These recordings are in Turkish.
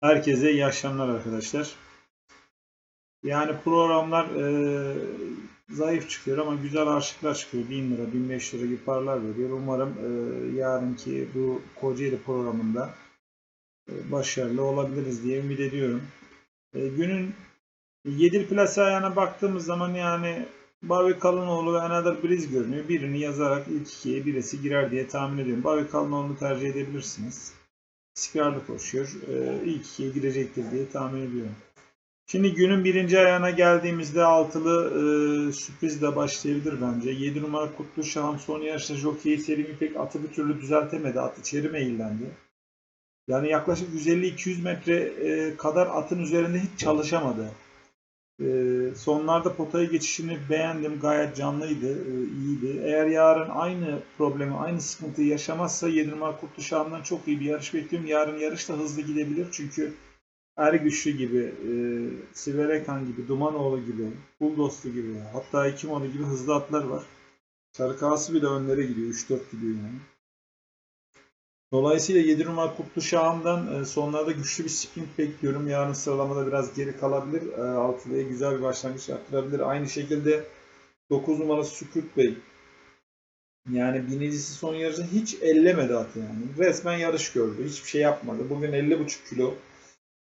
Herkese iyi akşamlar arkadaşlar. Yani programlar e, zayıf çıkıyor ama güzel arşıklar çıkıyor. 1000 lira, 1500 lira gibi paralar veriyor. Umarım e, yarınki bu Kocaeli programında e, başarılı olabiliriz diye ümit ediyorum. E, günün 7 plase ayağına baktığımız zaman yani Bobby Kalınoğlu ve Another Breeze görünüyor. Birini yazarak ilk ikiye birisi girer diye tahmin ediyorum. Bobby Kalınoğlu'nu tercih edebilirsiniz istikrarlı koşuyor. Ee, ilk ikiye girecektir diye tahmin ediyorum. Şimdi günün birinci ayağına geldiğimizde altılı e, sürprizle başlayabilir bence. 7 numara Kutlu Şahım son yarışta Jockey Selim'i pek atı bir türlü düzeltemedi. At içeri meyillendi. Yani yaklaşık 150-200 metre e, kadar atın üzerinde hiç çalışamadı. E, sonlarda potaya geçişini beğendim. Gayet canlıydı, e, iyiydi. Eğer yarın aynı problemi, aynı sıkıntıyı yaşamazsa 7 numara Kutlu Şahan'dan çok iyi bir yarış bekliyorum. Yarın yarış da hızlı gidebilir çünkü Ergüçlü gibi, e, Siverekan gibi, Dumanoğlu gibi, Buldoslu gibi, hatta Ekimoğlu gibi hızlı atlar var. Sarıkağısı bile önlere gidiyor, 3-4 gidiyor yani. Dolayısıyla 7 numara Kutlu Şahan'dan e, sonlarda güçlü bir sprint bekliyorum. Yarın sıralamada biraz geri kalabilir. E, Altılıya güzel bir başlangıç yaptırabilir. Aynı şekilde 9 numara Sükut Bey. Yani binicisi son yarışı hiç ellemedi atı yani. Resmen yarış gördü. Hiçbir şey yapmadı. Bugün 50,5 kilo.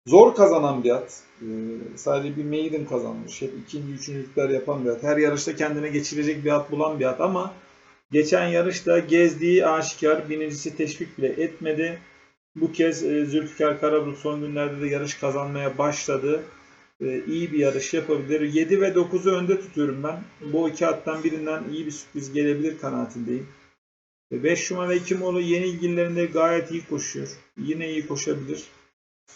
Zor kazanan bir at. E, sadece bir maiden kazanmış. Hep ikinci, üçüncülükler yapan bir at. Her yarışta kendine geçirecek bir at bulan bir at ama Geçen yarışta gezdiği aşikar birincisi teşvik bile etmedi. Bu kez e, Zülfikar Karabulut son günlerde de yarış kazanmaya başladı. E, iyi bir yarış yapabilir. 7 ve 9'u önde tutuyorum ben. Bu iki attan birinden iyi bir sürpriz gelebilir kanaatindeyim. 5 numara Ekimoğlu yeni ilgililerinde gayet iyi koşuyor. Yine iyi koşabilir.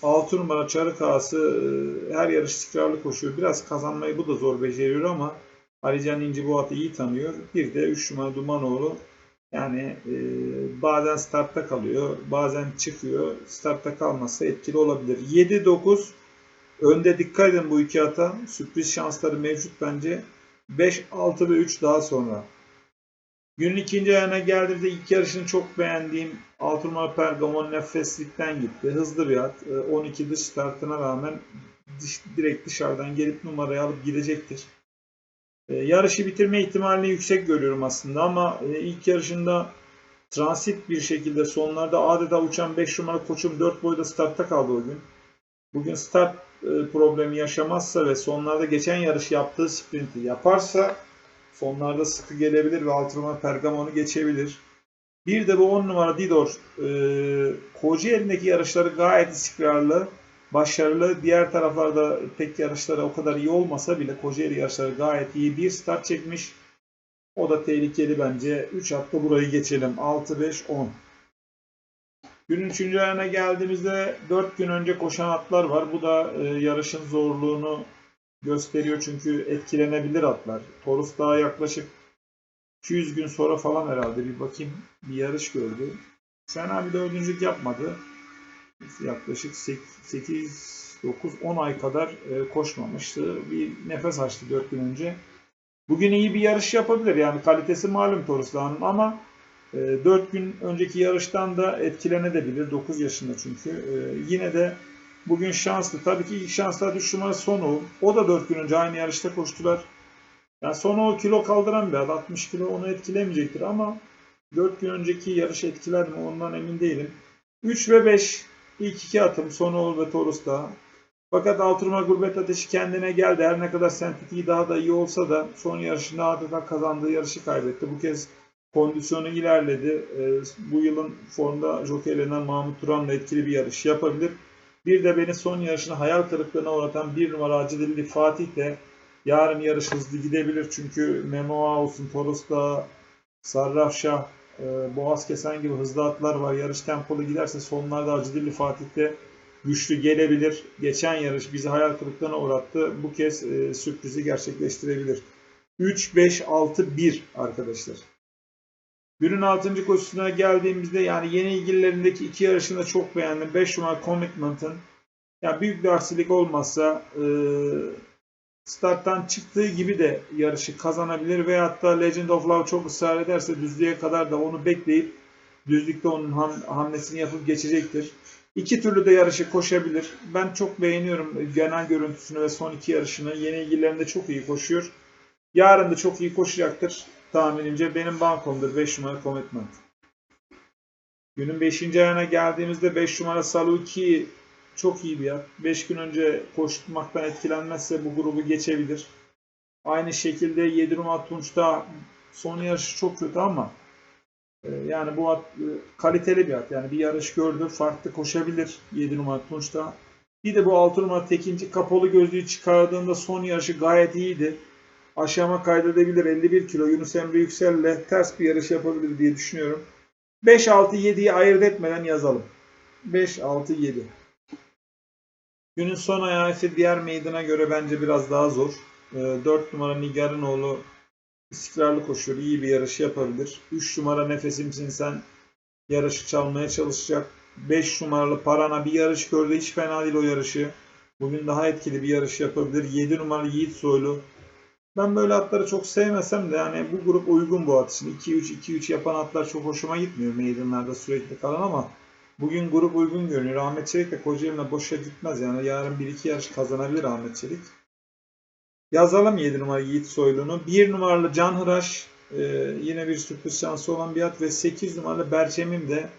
6 numara Çarık Ağası e, her yarış istikrarlı koşuyor. Biraz kazanmayı bu da zor beceriyor ama Alican İnci bu atı iyi tanıyor. Bir de 3 numara Dumanoğlu yani e, bazen startta kalıyor, bazen çıkıyor. Startta kalmazsa etkili olabilir. 7-9 önde dikkat edin bu iki ata. Sürpriz şansları mevcut bence. 5, 6 ve 3 daha sonra. Günün ikinci ayağına geldiğimde ilk yarışını çok beğendiğim 6 numara Pergamon nefeslikten gitti. Hızlı bir at. 12 dış startına rağmen direkt dışarıdan gelip numarayı alıp gidecektir. E, yarışı bitirme ihtimalini yüksek görüyorum aslında ama e, ilk yarışında transit bir şekilde sonlarda adeta uçan 5 numara koçum 4 boyda startta kaldı o gün. Bugün start e, problemi yaşamazsa ve sonlarda geçen yarış yaptığı sprinti yaparsa sonlarda sıkı gelebilir ve 6 numara Pergamon'u geçebilir. Bir de bu 10 numara Didor e, Kocaeli'ndeki yarışları gayet istikrarlı başarılı. Diğer taraflarda pek yarışları o kadar iyi olmasa bile Kocaeli yarışları gayet iyi bir start çekmiş. O da tehlikeli bence. 3 hafta burayı geçelim. 6-5-10. Günün 3. ayağına geldiğimizde 4 gün önce koşan atlar var. Bu da e, yarışın zorluğunu gösteriyor çünkü etkilenebilir atlar. Torus daha yaklaşık 200 gün sonra falan herhalde bir bakayım bir yarış gördü. Fena bir dördüncülük yapmadı yaklaşık 8, 9, 10 ay kadar e, koşmamıştı. Bir nefes açtı 4 gün önce. Bugün iyi bir yarış yapabilir. Yani kalitesi malum Toruslan'ın ama 4 e, gün önceki yarıştan da etkilenebilir. 9 yaşında çünkü. E, yine de bugün şanslı. Tabii ki ilk şanslar düştü numara Sonu. O da 4 gün önce aynı yarışta koştular. Yani Sonu kilo kaldıran bir adam. 60 kilo onu etkilemeyecektir ama 4 gün önceki yarış etkiler mi ondan emin değilim. 3 ve 5 İlk iki atım Sonoğlu ve Toros'ta. Fakat Alturma Gurbet Ateşi kendine geldi. Her ne kadar sentetiği daha da iyi olsa da son yarışında adeta kazandığı yarışı kaybetti. Bu kez kondisyonu ilerledi. Ee, bu yılın formda jokeylenen Mahmut Turan'la etkili bir yarış yapabilir. Bir de beni son yarışını hayal kırıklığına uğratan bir numara Acıdilli Fatih de yarın yarış hızlı gidebilir. Çünkü Memo olsun, Toros'ta, Sarrafşah, e, boğaz kesen gibi hızlı atlar var. Yarış tempolu giderse sonlarda Acıdilli Fatih'te güçlü gelebilir. Geçen yarış bizi hayal kırıklığına uğrattı. Bu kez e, sürprizi gerçekleştirebilir. 3, 5, 6, 1 arkadaşlar. Günün 6. koşusuna geldiğimizde yani yeni ilgililerindeki iki yarışını çok beğendim. 5 numara Commitment'ın yani büyük bir aksilik olmazsa e, starttan çıktığı gibi de yarışı kazanabilir ve hatta Legend of Love çok ısrar ederse düzlüğe kadar da onu bekleyip düzlükte onun ham, hamlesini yapıp geçecektir. İki türlü de yarışı koşabilir. Ben çok beğeniyorum genel görüntüsünü ve son iki yarışını. Yeni ilgilerinde çok iyi koşuyor. Yarın da çok iyi koşacaktır tahminimce. Benim bankomdur 5 numara Commitment. Günün 5. ayağına geldiğimizde 5 numara Saluki çok iyi bir at. 5 gün önce koşturmaktan etkilenmezse bu grubu geçebilir. Aynı şekilde 7 numara Tunç'ta son yarışı çok kötü ama e, yani bu at e, kaliteli bir at. Yani bir yarış gördü. Farklı koşabilir 7 numara Tunç'ta. Bir de bu 6 numara Tekinci kapalı gözlüğü çıkardığında son yarışı gayet iyiydi. Aşama kaydedebilir 51 kilo Yunus Emre Yüksel'le ters bir yarış yapabilir diye düşünüyorum. 5, 6, 7'yi ayırt etmeden yazalım. 5, 6, 7. Günün son ayağı ise diğer meydana göre bence biraz daha zor. 4 numara Nigarinoğlu istikrarlı koşuyor. iyi bir yarış yapabilir. 3 numara Nefesimsin sen yarışı çalmaya çalışacak. 5 numaralı Parana bir yarış gördü. Hiç fena değil o yarışı. Bugün daha etkili bir yarış yapabilir. 7 numaralı Yiğit Soylu. Ben böyle atları çok sevmesem de yani bu grup uygun bu at için. 2-3-2-3 yapan atlar çok hoşuma gitmiyor meydanlarda sürekli kalan ama bugün grup uygun görünüyor. Ahmet Çelik de Kocaeli'ne boşa gitmez yani. Yarın 1-2 yarış kazanabilir Ahmet Çelik. Yazalım 7 numara Yiğit Soylu'nu. 1 numaralı Can Hıraş e, yine bir sürpriz şansı olan bir at ve 8 numaralı Berçem'im de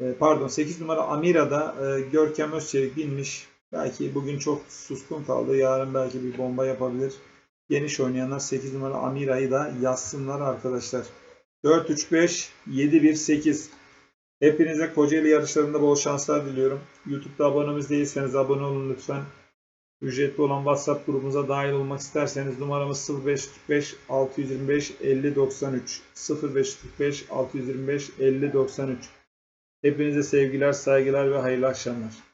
e, pardon 8 numara Amira'da e, Görkem Özçelik binmiş. Belki bugün çok suskun kaldı. Yarın belki bir bomba yapabilir. Geniş oynayanlar 8 numara Amira'yı da yazsınlar arkadaşlar. 4-3-5, 7-1-8. Hepinize Kocaeli yarışlarında bol şanslar diliyorum. YouTube'da abonemiz değilseniz abone olun lütfen. Ücretli olan WhatsApp grubumuza dahil olmak isterseniz numaramız 0545 625 50 93 0545 625 50 93 Hepinize sevgiler, saygılar ve hayırlı akşamlar.